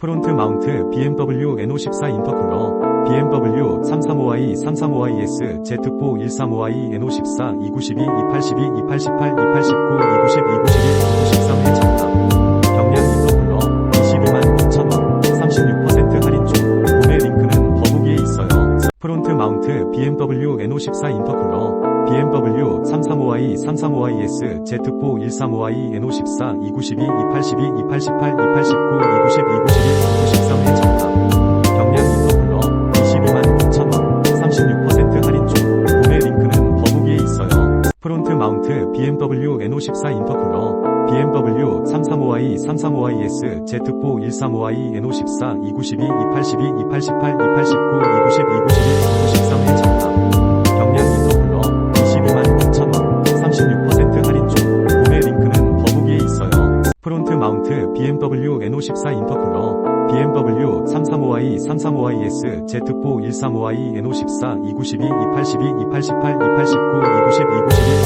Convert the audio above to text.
프론트 마운트 BMW N54 인터쿨러 BMW 335i 335iS Z4 135i N54 292 282 288 289 290 291 293회 장담 경량 인터쿨러 22만 9천원 36% 할인 중 구매 링크는 더보기에 있어요. 프론트 마운트 BMW N54 인터쿨러 BMW 335i 335iS Z4 135i N54 292 282 288 289 BMW N54 인터쿨러 BMW 335i 335iS Z4 135i N54 292 282 288 289 290 291 293회 장담 경량 인터쿨러 22만 9천원 36% 할인 중 구매 링크는 더보기에 있어요. 프론트 마운트 BMW N54 인터쿨러 BMW 335i 335iS Z4 135i N54 292 282 288 289 290 291